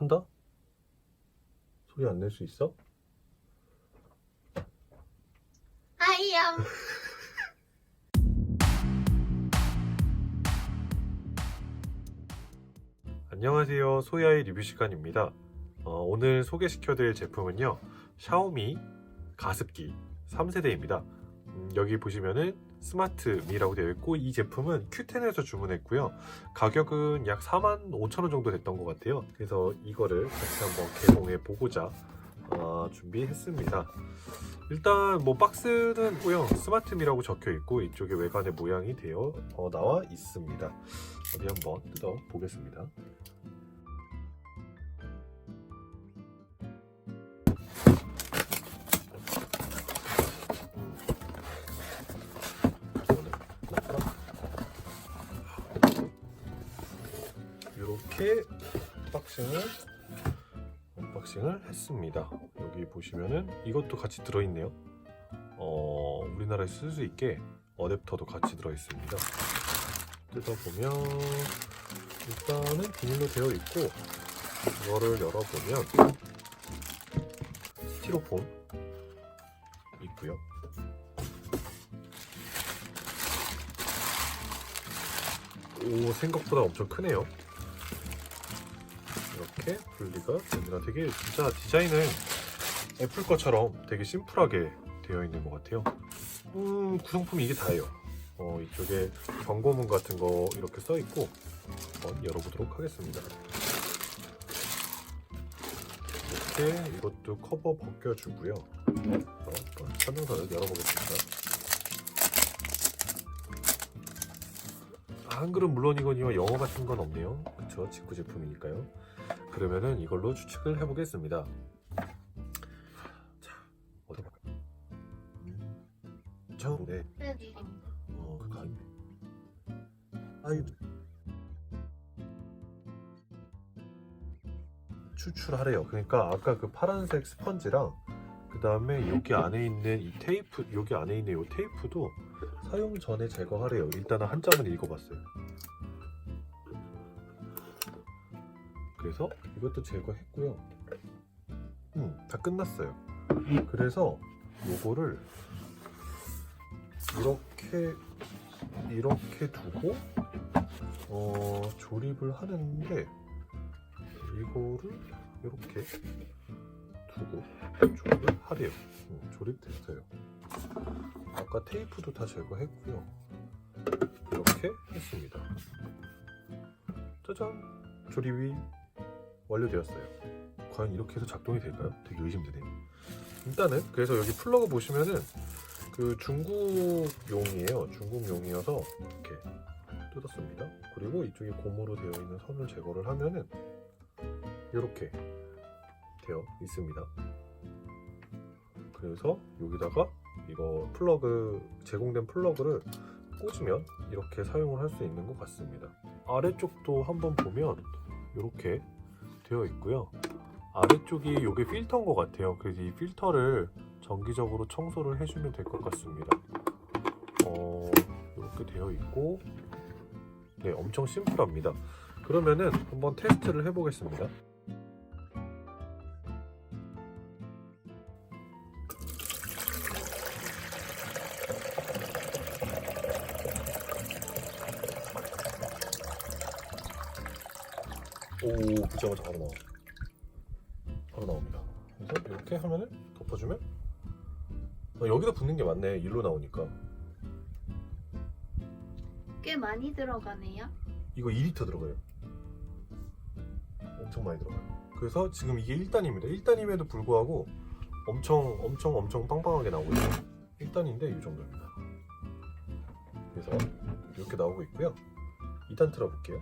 한다? 소리 안 낼 수 있어? 하이염. 안녕하세요. 소야의 리뷰 시간입니다. 어, 오늘 소개시켜드릴 제품은요. 샤오미 가습기 3세대입니다. 음, 여기 보시면은 스마트미라고 되어 있고 이 제품은 Q10에서 주문했고요. 가격은 약 4만 5천 원 정도 됐던 것 같아요. 그래서 이거를 같이 한번 개봉해 보고자 어, 준비했습니다. 일단 뭐 박스는 있고요. 스마트미라고 적혀 있고 이쪽에 외관의 모양이 되어 어, 나와 있습니다. 어디 한번 뜯어 보겠습니다. 이렇게 박싱을 언박싱을 했습니다. 여기 보시면은 이것도 같이 들어있네요. 어, 우리나라에 쓸 수 있게 어댑터도 같이 들어있습니다. 뜯어보면 일단은 비닐로 되어 있고 이거를 열어보면 스티로폼 있고요. 오 생각보다 엄청 크네요. 이렇게 분리가 됩니다. 되게 진짜 디자인은 애플 것처럼 되게 심플하게 되어 있는 것 같아요. 음, 구성품이 이게 다예요. 어, 이쪽에 경고문 같은 거 이렇게 써 있고 한번 열어보도록 하겠습니다. 이렇게 이것도 커버 벗겨주고요. 어, 한번 설명서를 열어보겠습니다. 아, 한글은 물론이거니와 영어 같은 건 없네요. 그쵸? 직구 제품이니까요. 그러면은 이걸로 추측을 해보겠습니다. 자, 어디 볼까요? 음, 네. 어, 그거 아니네. 아이 추출하래요. 그러니까 아까 그 파란색 스펀지랑 그 다음에 여기 안에 있는 이 테이프, 여기 안에 있는 이 테이프도 사용 전에 제거하래요. 일단은 한 장을 읽어봤어요. 그래서 이것도 제거했고요. 음, 다 끝났어요. 그래서 요거를 이렇게 이렇게 두고 어, 조립을 하는데 이거를 이렇게 두고 조립을 하래요. 음, 조립됐어요. 아까 테이프도 다 제거했고요. 이렇게 했습니다. 짜잔! 조립이 완료되었어요. 과연 이렇게 해서 작동이 될까요? 되게 의심되네요. 일단은 그래서 여기 플러그 보시면은 그 중국용이에요. 중국용이어서 이렇게 뜯었습니다. 그리고 이쪽에 고무로 되어 있는 선을 제거를 하면은 이렇게 되어 있습니다. 그래서 여기다가 이거 플러그 제공된 플러그를 꽂으면 이렇게 사용을 할 수 있는 것 같습니다. 아래쪽도 한번 보면 이렇게 되어 있고요. 아래쪽이 이게 필터인 것 같아요. 그래서 이 필터를 정기적으로 청소를 해주면 될 것 같습니다. 어, 이렇게 되어 있고, 네, 엄청 심플합니다. 그러면은 한번 테스트를 해보겠습니다. 오, 붙자마자 바로 나와. 바로 나옵니다. 그래서 이렇게 하면은 덮어주면 어, 여기다 붙는 게 맞네. 일로 나오니까. 꽤 많이 들어가네요. 이거 2리터 들어가요. 엄청 많이 들어가요. 그래서 지금 이게 1단입니다. 1단임에도 불구하고 엄청 엄청 엄청 빵빵하게 나오고 있어요. 1단인데 이 정도입니다. 그래서 이렇게 나오고 있고요. 2단 틀어볼게요.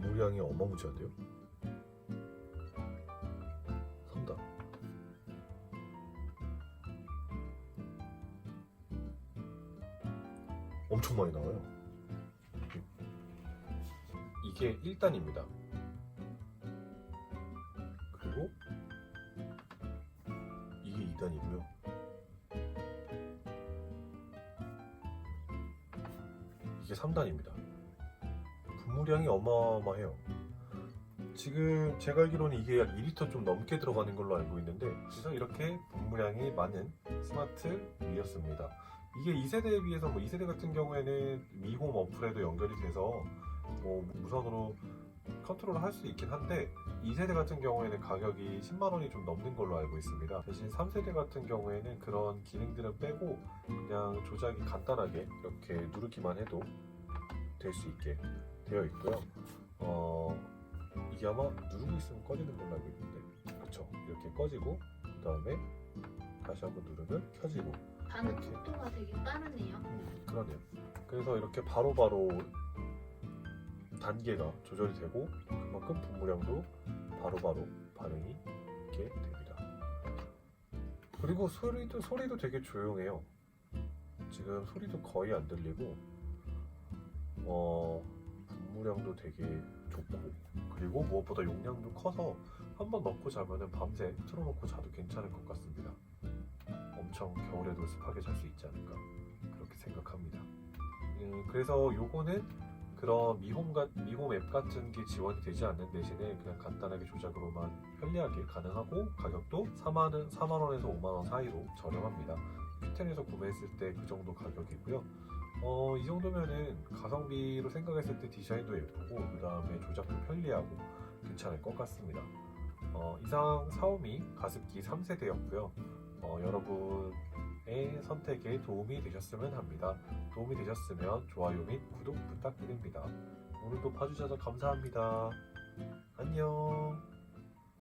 분무량이 어마무지한데요? 3단. 엄청 많이 나와요. 이게 1단입니다. 그리고 이게 2단이고요. 이게 3단입니다. 분무량이 어마어마해요. 지금 제가 알기로는 이게 약 2리터 좀 넘게 들어가는 걸로 알고 있는데 그래서 이렇게 분무량이 많은 스마트 미였습니다. 이게 2세대에 비해서 뭐 2세대 같은 경우에는 미홈 어플에도 연결이 돼서 뭐 무선으로 컨트롤을 할수 있긴 한데 2세대 같은 경우에는 가격이 10만 원이 좀 넘는 걸로 알고 있습니다. 대신 3세대 같은 경우에는 그런 기능들은 빼고 그냥 조작이 간단하게 이렇게 누르기만 해도 될 수 있게 되어 있고요. 어, 이게 아마 누르고 있으면 꺼지는 걸로 알고 있는데 그렇죠. 이렇게 꺼지고 그 다음에 다시 한번 누르면 켜지고 반응. 속도가 되게 빠르네요. 음, 그러네요. 그래서 이렇게 바로바로 단계가 조절이 되고 그만큼 분무량도 바로바로 반응이 있게 됩니다. 그리고 소리도 소리도 되게 조용해요. 지금 소리도 거의 안 들리고 어 분무량도 되게 좋고 그리고 무엇보다 용량도 커서 한번 넣고 자면은 밤새 틀어놓고 자도 괜찮을 것 같습니다. 엄청 겨울에도 습하게 잘 수 있지 않을까 그렇게 생각합니다. 음, 그래서 요거는 그런 미홈 같 미홈 앱 같은 게 지원이 되지 않는 대신에 그냥 간단하게 조작으로만 편리하게 가능하고 가격도 4만 원, 4만 원에서 5만 원 사이로 저렴합니다. Q10에서 구매했을 때 그 정도 가격이고요. 어, 이 정도면은 가성비로 생각했을 때 디자인도 예쁘고 그 다음에 조작도 편리하고 괜찮을 것 같습니다. 어, 이상 사오미 가습기 3세대였고요. 어, 여러분의 선택에 도움이 되셨으면 합니다. 도움이 되셨으면 좋아요 및 구독 부탁드립니다. 오늘도 봐주셔서 감사합니다. 안녕.